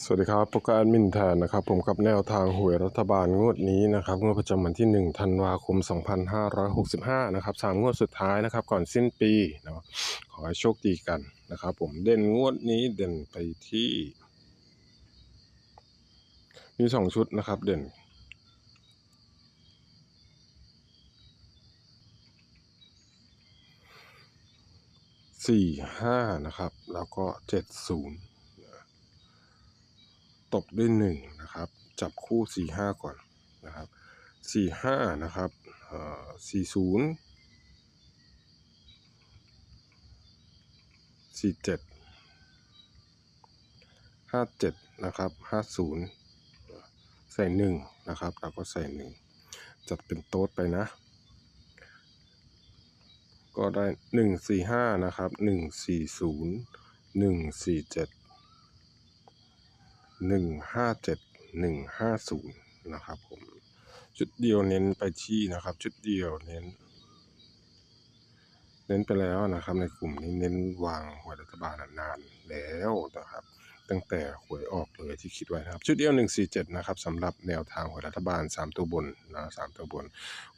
สวัสดีครับโปรแกรมมินแทนนะครับ ผมกับแนวทางหวยรัฐบาลงวดนี้นะครับงวดประจำวันที่ 1 ธันวาคม 2565 นะครับสามงวดสุดท้ายนะครับ ก่อนสิ้นปีนะขอให้โชคดีกันนะครับ ผมเด่นงวดนี้เด่นไปที่ มีสองชุดนะครับ เด่น สี่ห้านะครับ แล้วก็เจ็ดศูนย์ ตบด้วยหนึ่งนะครับ จับคู่สี่ห้าก่อนนะครับสี่ห้านะครับสี่ศูนย์สี่เจ็ดห้าเจ็ดนะครับห้าศูนย์ใส่หนึ่งนะครับแล้วก็ใส่หนึ่งจัดเป็นโต๊ดไปนะ ก็ได้หนึ่งสี่ห้านะครับหนึ่งสี่ศูนย์หนึ่งสี่เจ็ด หนึ่งห้าเจ็ดหนึ่งห้าศูนย์นะครับผม ชุดเดียวเน้นไปที่นะครับ ชุดเดียวเน้น เน้นไปแล้วนะครับ ในกลุ่มนี้เน้นวางหวยรัฐบาลนานแล้วนะครับ ตั้งแต่หวยออกเลยที่คิดไว้นะครับ ชุดเดียวหนึ่งสี่เจ็ดนะครับสำหรับแนวทางหวยรัฐบาลสามตัวบนนะสามตัวบน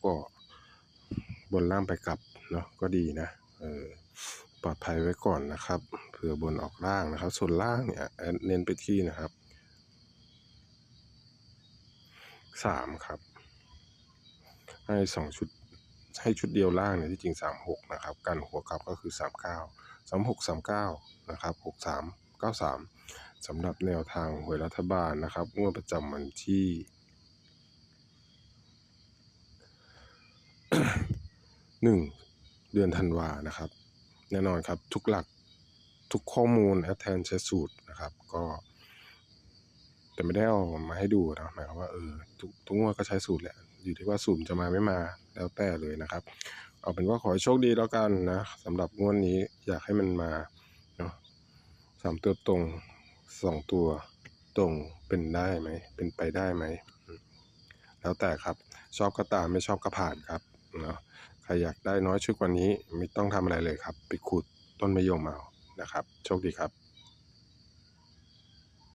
ก็บนล่างไปกลับเนาะก็ดีนะเออปลอดภัยไว้ก่อนนะครับ เผื่อบนออกล่างนะครับ ส่วนล่างเนี่ยเน้นไปที่นะครับ สามครับ ให้สองชุดให้ชุดเดียวล่างเนี่ยที่จริงสามหกนะครับกันหัวกลับก็คือสามเก้าสามหกสามเก้านะครับหกสามเก้าสามสำหรับแนวทางหวยรัฐบาลนะครับงวดประจำวันที่หนึ่งเดือนธันวานะครับ แน่นอนครับทุกหลักทุกข้อมูลแอดแทนใช้สูตรนะครับ ก็ แต่ไม่ได้เอามาให้ดูนะหมายความว่าเออทุกทุกงวดก็ใช้สูตรแหละ อยู่ที่ว่าสูตรจะมาไม่มาแล้วแต่เลยนะครับ เอาเป็นว่าขอให้โชคดีแล้วกันนะสำหรับงวดนี้อยากให้มันมาเนาะสามตัวตรงสองตัวตรงเป็นได้ไหมเป็นไปได้ไหมอืมแล้วแต่ครับชอบก็ตามไม่ชอบก็ผ่านครับเนาะใครอยากได้น้อยชุดกว่านี้ไม่ต้องทำอะไรเลยครับ ไปขุดต้นมะยมเอานะครับ โชคดีครับ